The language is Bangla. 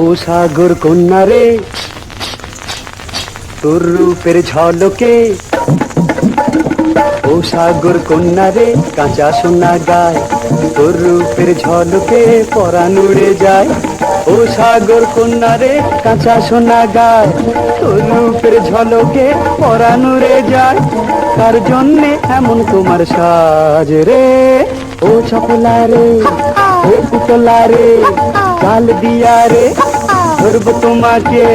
ও সাগর কন্যা রে তোর রূপের ঝলকে। ও সাগর কন্যা রে কাঁচা সোনা গায়, তোর রূপের ঝলকে পরাণ উড়ে যায়। ও সাগর কন্যা রে কাঁচা সোনা গায়, তোর রূপের ঝলকে পরাণ উড়ে যায়। কার জন্যে এমন তোমার সাজ রে? ও চপলা রে ও পুতলা রে কাল দিয়া রে ஒரு பக்கம் மாற்றே